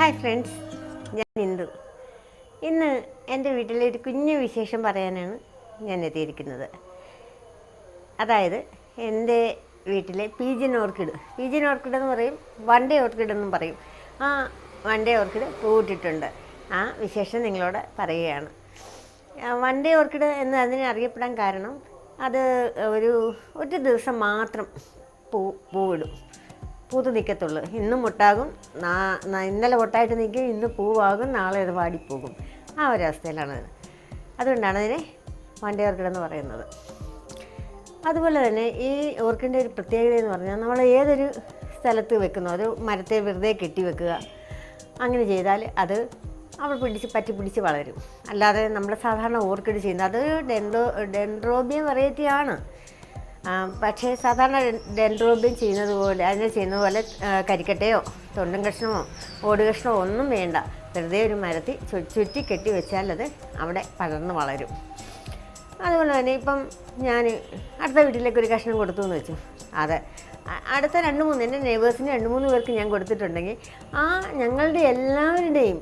Hi friends ഞാൻ ഇന്ദു. ഇന്ന് എന്റെ വീട്ടിലെ ഒരു കുഞ്ഞു വിശേഷം പറയാനാണ് ഞാൻ എത്തിയിരിക്കുന്നത്. അതായത് എന്റെ വീട്ടിലെ പീജിൻ ഓർക്കിഡ്. പീജിൻ ഓർക്കിഡ് എന്ന് പറയും വൺ ഡേ ഓർക്കിഡ് എന്നും പറയും. ആ വൺ ഡേ ഓർക്കിഡ് പൂവിട്ടിട്ടുണ്ട്. ആ വിശേഷം നിങ്ങളോട് പറയുകയാണ്. വൺ ഡേ ഓർക്കിഡ് എന്ന് അതിനെ അറിയപ്പെടാൻ കാരണം അത് ഒരു ഒരു ദിവസം മാത്രം പൂ പൂവിടും. പൂത്ത് നിൽക്കത്തുള്ളൂ. ഇന്ന് മുട്ടാകും നാ- ഇന്നലെ മുട്ടായിട്ട് നിൽക്കും ഇന്ന് പൂവാകും നാളെ അത് വാടിപ്പോകും. ആ ഒരവസ്ഥയിലാണ് അത് അതുകൊണ്ടാണ് അതിനെ വണ്ടി ഓർക്കിഡ് എന്ന് പറയുന്നത്. അതുപോലെ തന്നെ ഈ ഓർക്കിഡിന്റെ ഒരു പ്രത്യേകത എന്ന് പറഞ്ഞാൽ നമ്മൾ ഏതൊരു സ്ഥലത്ത് വെക്കുന്നു ഒരു മരത്തെ വെറുതെ കെട്ടി വെക്കുക അങ്ങനെ ചെയ്താൽ അത് അവൾ പിടിച്ച് പറ്റി പിടിച്ച് വളരും. അല്ലാതെ നമ്മൾ സാധാരണ ഓർക്കിഡ് ചെയ്യുന്നത് അത് ഡെൻഡ്രോ ഡെൻഡ്രോബിയം വെറൈറ്റി ആണ്. ആ, പക്ഷേ സാധാരണ ഡെൻഡ്രോബിയം ചെയ്യുന്നത് പോലെ അതിനെ ചെയ്യുന്നത് പോലെ കരിക്കട്ടയോ തൊണ്ടും കഷ്ണമോ ഓട് കഷ്ണമോ ഒന്നും വേണ്ട. വെറുതെ ഒരു മരത്തിൽ ചുറ്റി കെട്ടി വെച്ചാൽ അത് അവിടെ പടർന്ന് വളരും. അതുപോലെ തന്നെ ഇപ്പം ഞാൻ അടുത്ത വീട്ടിലേക്ക് ഒരു കഷ്ണം കൊടുത്തു എന്ന് വെച്ചു. അതെ അടുത്ത രണ്ട് മൂന്ന് എന്റെ നെയ്ബേഴ്സിന് രണ്ട് മൂന്ന് പേർക്ക് ഞാൻ കൊടുത്തിട്ടുണ്ടെങ്കിൽ ആ ഞങ്ങളുടെ എല്ലാവരുടെയും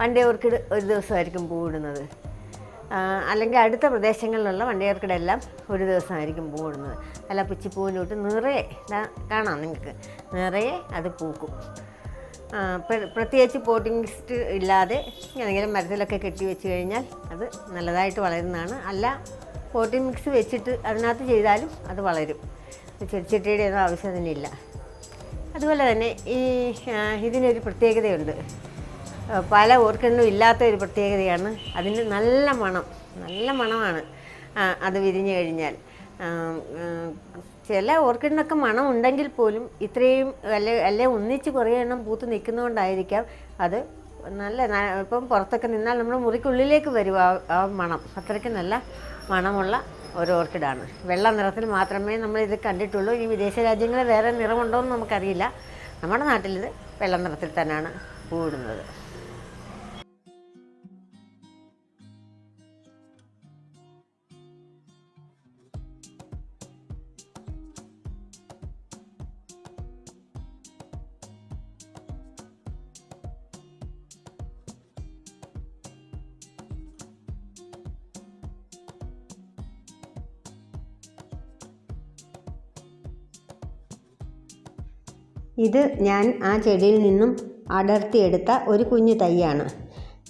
വണ്ടേ ഓർക്കിഡ് ഒരു ദിവസമായിരിക്കും പൂവിടുന്നത്. അല്ലെങ്കിൽ അടുത്ത പ്രദേശങ്ങളിലുള്ള വണ്ടിയർക്കിടെല്ലാം ഒരു ദിവസമായിരിക്കും പൂവിടുന്നത്. അല്ല പുച്ചിപ്പൂവിലോട്ട് നിറയെ കാണാം നിങ്ങൾക്ക്. നിറയെ അത് പൂക്കും. പ്രത്യേകിച്ച് പോട്ടിംഗ് ഇല്ലാതെ ഏതെങ്കിലും മരത്തിലൊക്കെ കെട്ടി വെച്ച് കഴിഞ്ഞാൽ അത് നല്ലതായിട്ട് വളരുന്നതാണ്. അല്ല പോട്ടിംഗ് മിക്സ് വെച്ചിട്ട് അതിനകത്ത് ചെയ്താലും അത് വളരും. ചെടിച്ചട്ടിയുടെ ഒന്നും ആവശ്യം അതിനില്ല. അതുപോലെ തന്നെ ഈ ഇതിനൊരു പ്രത്യേകതയുണ്ട്. പല ഓർക്കിഡിനും ഇല്ലാത്ത ഒരു പ്രത്യേകതയാണ്. അതിന് നല്ല മണം നല്ല മണമാണ്. അത് വിരിഞ്ഞു കഴിഞ്ഞാൽ. ചില ഓർക്കിഡിനൊക്കെ മണം ഉണ്ടെങ്കിൽ പോലും ഇത്രയും അല്ലെ അല്ലെ ഒന്നിച്ച് കുറേ എണ്ണം പൂത്ത് നിൽക്കുന്നതുകൊണ്ടായിരിക്കാം അത് നല്ല ഇപ്പം പുറത്തൊക്കെ നിന്നാൽ നമ്മൾ മുറിക്കുള്ളിലേക്ക് വരും ആ ആ മണം. അത്രയ്ക്ക് നല്ല മണമുള്ള ഒരു ഓർക്കിഡാണ്. വെള്ള നിറത്തിൽ മാത്രമേ നമ്മൾ ഇത് കണ്ടിട്ടുള്ളൂ. ഈ വിദേശ രാജ്യങ്ങളിൽ വേറെ നിറമുണ്ടോ എന്ന് നമുക്കറിയില്ല. നമ്മുടെ നാട്ടിലിത് വെള്ള നിറത്തിൽ തന്നെയാണ് പൂവിടുന്നത് ഇത് ഞാൻ ആ ചെടിയിൽ നിന്നും അടർത്തിയെടുത്ത ഒരു കുഞ്ഞു തൈയാണ്.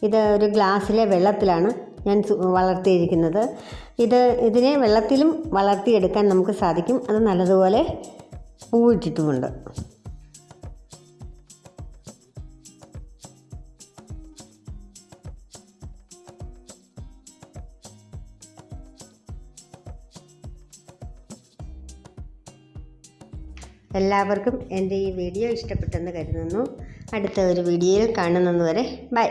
ഇത് ഒരു ഗ്ലാസ്സിലെ വെള്ളത്തിലാണ് ഞാൻ വളർത്തിയിരിക്കുന്നത്. ഇത് ഇതിനെ വെള്ളത്തിലും വളർത്തിയെടുക്കാൻ നമുക്ക് സാധിക്കും. അത് നല്ലതുപോലെ പൂവിട്ടിട്ടുമുണ്ട്. എല്ലാവർക്കും എന്റെ ഈ വീഡിയോ ഇഷ്ടപ്പെട്ടെന്ന് കരുതുന്നു. അടുത്ത ഒരു വീഡിയോയിൽ കാണുന്നതുവരെ ബൈ.